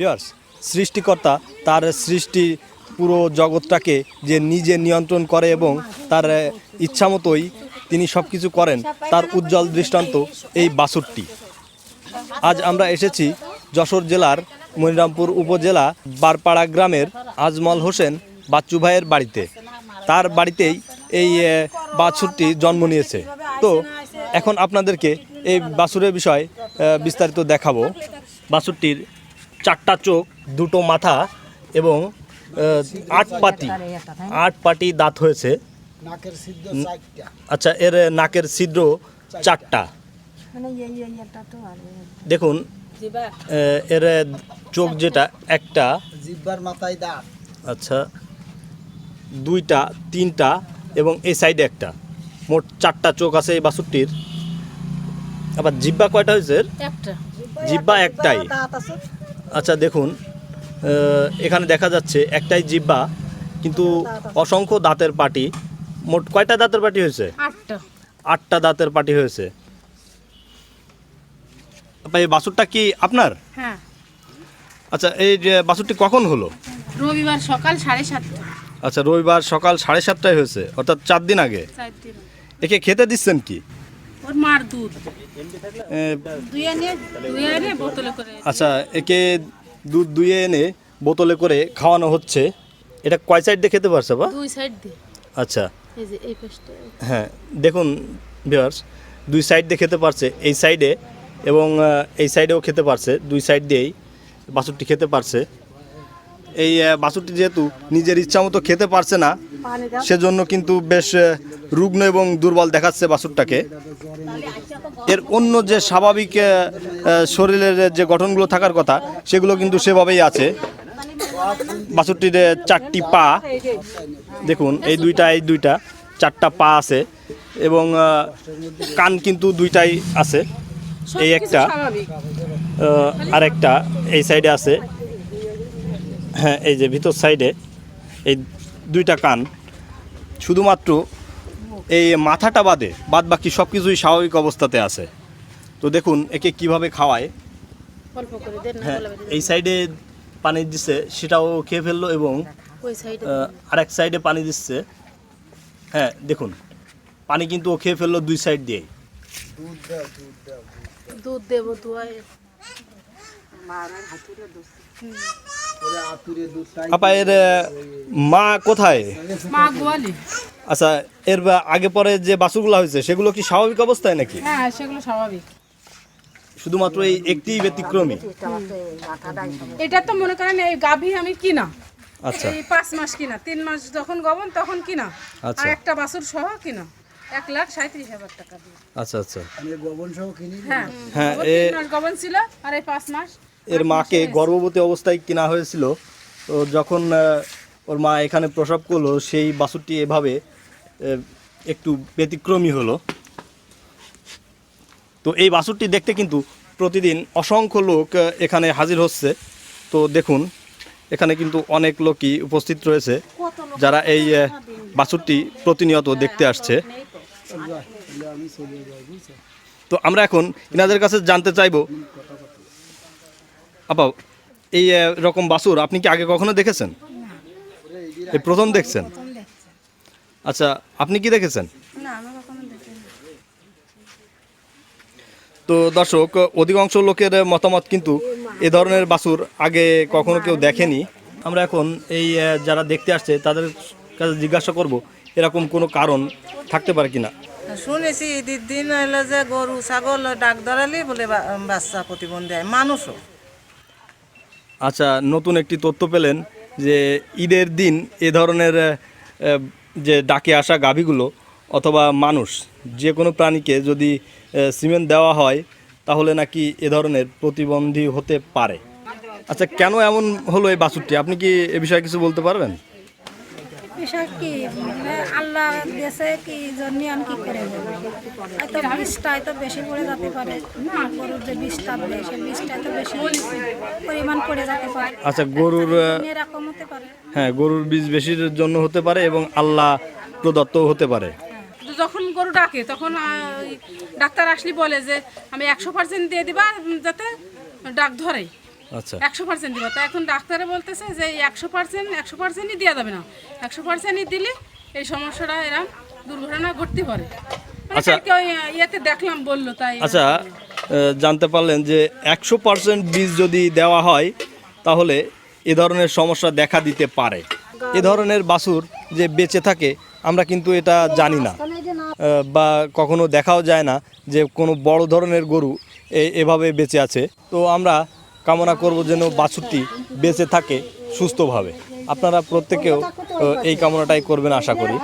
বিয়ার্স সৃষ্টিকর্তা তার সৃষ্টি পুরো জগৎটাকে যে নিজে নিয়ন্ত্রণ করে এবং তার ইচ্ছামতোই তিনি সব কিছু করেন, তার উজ্জ্বল দৃষ্টান্ত এই বাছুরটি আজ আমরা এসেছি যশোর জেলার মনিরামপুর উপজেলা বারপাড়া গ্রামের আজমল হোসেন বাচ্চু ভাইয়ের বাড়িতে। তার বাড়িতেই এই বাছুরটি জন্ম নিয়েছে। তো এখন আপনাদেরকে এই বাছুরের বিষয় বিস্তারিত দেখাবো। বাছুরটির চারটা চোখ দুটো মাথা এবং আট পাটি। আট পাটি দাঁত হয়েছে। আচ্ছা এর নাকের ছিদ্র চারটা। মানে দেখুন এর চোখ যেটা একটা। জিব্বার মাথায় দাঁত। আচ্ছা দুইটা তিনটা এবং এই সাইডে একটা। মোট চারটা চোখ আছে এই বাছুরটির আবার জিব্বা কয়টা হয়েছে জিব্বা একটাই। আচ্ছা দেখুন এখানে দেখা যাচ্ছে একটাই জিব্বা কিন্তু অসংখ্য দাঁতের পাটি। মোট কয়টা দাঁতের পাটি হয়েছে? আটটা। দাঁতের পাটি হয়েছে। এই বাছুরটা কি আপনার? হ্যাঁ। আচ্ছা এই যে বাছুরটি কখন হলো? রবিবার সকাল সাড়ে সাতটা। আচ্ছা রবিবার সকাল সাড়ে সাতটায় হয়েছে অর্থাৎ চার দিন আগে। একে খেতে দিচ্ছেন কি? ওর মার দুধ। আচ্ছা একে দুধ দুয়ে এনে বোতলে করে খাওয়ানো হচ্ছে। এটা কয় সাইড দিয়ে খেতে পারছে বা? দুই সাইড দিয়ে। আচ্ছা। হ্যাঁ দেখুন ভিউয়ার্স দুই সাইড দিয়ে খেতে পারছে এই সাইডে এবং এই সাইডেও খেতে পারছে দুই সাইড দিয়েই বাছুরটি খেতে পারছে। এই বাছুরটি যেহেতু নিজের ইচ্ছা মতো খেতে পারছে না সেজন্য কিন্তু বেশ রুগ্ন এবং দুর্বল দেখাচ্ছে বাছুরটাকে। এর অন্য যে স্বাভাবিক শরীরের যে গঠনগুলো থাকার কথা সেগুলো কিন্তু সেভাবেই আছে। বাছুরটির চারটি পা দেখুন এই দুইটা এই দুইটা চারটা পা আছে এবং কান কিন্তু দুইটাই আছে। এই একটা আর একটা এই সাইডে আছে। হ্যাঁ এই যে ভিতর সাইডে এই দুইটা কান। শুধুমাত্র এই মাথাটা বাদে বাদ বাকি সব কিছুই স্বাভাবিক অবস্থাতে আছে। তো দেখুন একে কীভাবে খাওয়ায়। অল্প করে দেন না হ্যাঁ এই সাইডে পানি দিচ্ছে সেটাও খেয়ে ফেলল এবং ওই সাইডে আহ, আরেক সাইডে পানি দিচ্ছে। হ্যাঁ দেখুন পানি কিন্তু ও খেয়ে ফেলল দুই সাইড দিয়ে দুধ দেবো দুধ আপা এর মা কোথায়? মা গোয়ালি। আচ্ছা এর আগে পরে যে বাছুরগুলো হয়েছে সেগুলো কি স্বাভাবিক অবস্থায় নাকি? হ্যাঁ সেগুলো স্বাভাবিক। শুধুমাত্র এই একটি ব্যতিক্রমী? এটা তো মনে করেন এই গাভী আমি কিনা। আচ্ছা। এই পাঁচ মাস কিনা। তিন মাস যখন গবন তখন কিনা। আচ্ছা। আর একটা বাছুর সহ কিনা। এক লাখ সাঁত্রিশ হাজার টাকা দিয়ে। আচ্ছা আচ্ছা। আমি গোবন সহ কিনি। হ্যাঁ। হ্যাঁ ও তিন মাস গবন ছিল আর এই পাঁচ মাস এর মাকে গর্ভবতী অবস্থায় কেনা হয়েছিল তো যখন ওর মা এখানে প্রসব করল সেই বাছুরটি এভাবে একটু ব্যতিক্রমী হলো। তো এই বাছুরটি দেখতে কিন্তু প্রতিদিন অসংখ্য লোক এখানে হাজির হচ্ছে। তো দেখুন এখানে কিন্তু অনেক লোকই উপস্থিত রয়েছে যারা এই আহ, বাছুরটি প্রতিনিয়ত দেখতে আসছে। বুঝছ তো আমরা এখন ইনাদের কাছে জানতে চাইব আপা এই রকম বাছুর আপনি কি আগে কখনো দেখেছেন? এই প্রথম দেখছেন? আচ্ছা আপনি কি দেখেছেন? তো দর্শক অধিকাংশ লোকের মতামত কিন্তু এ ধরনের বাসুর আগে কখনো কেউ দেখেনি। আমরা এখন এই যারা দেখতে আসছে তাদের কাছে জিজ্ঞাসা করব এরকম কোনো কারণ থাকতে পারে কিনা? শুনেছি ঈদের দিন হইল যে গরু ছাগল ডাক ধরালি বলে বাচ্চা প্রতিবন্ধী মানুষও। আচ্ছা নতুন একটি তথ্য পেলেন যে ঈদের দিন এ ধরনের যে ডাকে আসা গাভীগুলো অথবা মানুষ, যে কোনো প্রাণীকে যদি সিমেন্ট দেওয়া হয়, তাহলে নাকি এ ধরনের প্রতিবন্ধী হতে পারে। আচ্ছা কেন এমন হলো এই বাছুরটি? আপনি কি এ বিষয়ে কিছু বলতে পারবেন? বিষয় কি? মানে আল্লাহ দেশে কি জন্য আমি কি করে বলব হয়তো বিষটা হয়তো বেশি পড়ে যেতে পারে। গরুর যে বিষটা দেয় সে বিষটা তো বেশি পরিমাণ পড়ে যেতে পারে। আচ্ছা গরুর এরকম হতে পারে। হ্যাঁ গরুর বীজ বেশির জন্য হতে পারে এবং আল্লাহ প্রদত্তও হতে পারে। তো যখন গরু ডাকে তখন ডাক্তার আসলি বলে যে আমি একশো পার্সেন্ট দিয়ে দিবা যাতে ডাক ধরে। আচ্ছা। একশো পার্সেন্ট দিব। তা এখন ডাক্তারে বলতেছে যে একশো পার্সেন্ট একশো পার্সেন্টই দেওয়া যাবে না। একশো পার্সেন্টই দিলে এই সমস্যাটা এরা দুর্ঘটনা ঘটতে পারে। মানে আচ্ছা। ইয়েতে দেখলাম বলল তাই আচ্ছা জানতে পারলেন যে একশো পার্সেন্ট বীজ যদি দেওয়া হয় তাহলে এ ধরনের সমস্যা দেখা দিতে পারে। এ ধরনের বাছুর যে বেঁচে থাকে আমরা কিন্তু এটা জানি না। বা কখনো দেখাও যায় না যে কোনো বড় ধরনের গরু এভাবে বেঁচে আছে। তো আমরা কামনা করব যেন বাছুরটি বেঁচে থাকে সুস্থভাবে। আপনারা প্রত্যেকেও এই কামনাটাই করবেন আশা করি।